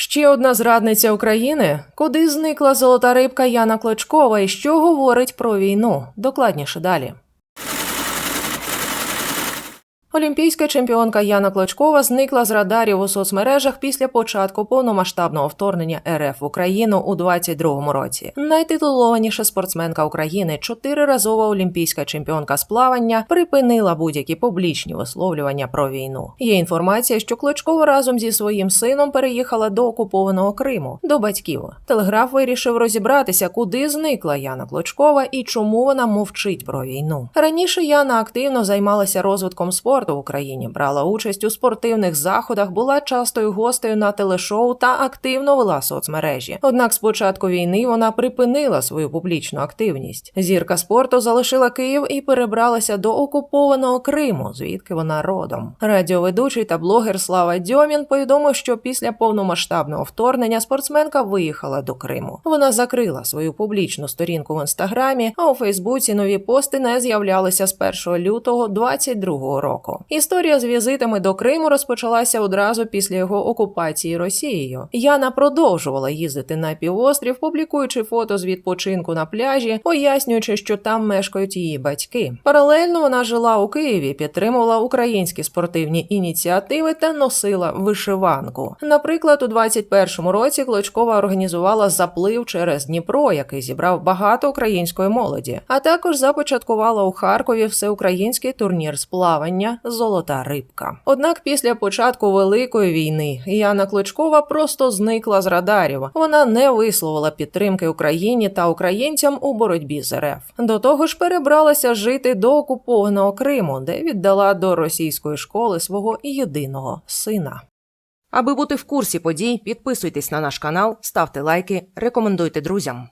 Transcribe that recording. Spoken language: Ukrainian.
Ще одна зрадниця України. Куди зникла золота рибка Яна Клочкова і що говорить про війну? Докладніше далі. Олімпійська чемпіонка Яна Клочкова зникла з радарів у соцмережах після початку повномасштабного вторгнення РФ в Україну у 22-му році. Найтитулованіша спортсменка України, чотириразова олімпійська чемпіонка з плавання, припинила будь-які публічні висловлювання про війну. Є інформація, що Клочкова разом зі своїм сином переїхала до окупованого Криму до батьків. Телеграф вирішив розібратися, куди зникла Яна Клочкова і чому вона мовчить про війну. Раніше Яна активно займалася розвитком спорту в Україні, брала участь у спортивних заходах, була частою гостею на телешоу та активно вела соцмережі. Однак з початку війни вона припинила свою публічну активність. Зірка спорту залишила Київ і перебралася до окупованого Криму, звідки вона родом. Радіоведучий та блогер Слава Дьомін повідомив, що після повномасштабного вторгнення спортсменка виїхала до Криму. Вона закрила свою публічну сторінку в інстаграмі, а у Фейсбуці нові пости не з'являлися з 1 лютого 2022 року. Історія з візитами до Криму розпочалася одразу після його окупації Росією. Яна продовжувала їздити на півострів, публікуючи фото з відпочинку на пляжі, пояснюючи, що там мешкають її батьки. Паралельно вона жила у Києві, підтримувала українські спортивні ініціативи та носила вишиванку. Наприклад, у 21-му році Клочкова організувала заплив через Дніпро, який зібрав багато української молоді, а також започаткувала у Харкові всеукраїнський турнір з плавання Золота рибка. Однак після початку великої війни Яна Клочкова просто зникла з радарів. Вона не висловила підтримки Україні та українцям у боротьбі з РФ. До того ж, перебралася жити до окупованого Криму, де віддала до російської школи свого єдиного сина. Аби бути в курсі подій, підписуйтесь на наш канал, ставте лайки, рекомендуйте друзям.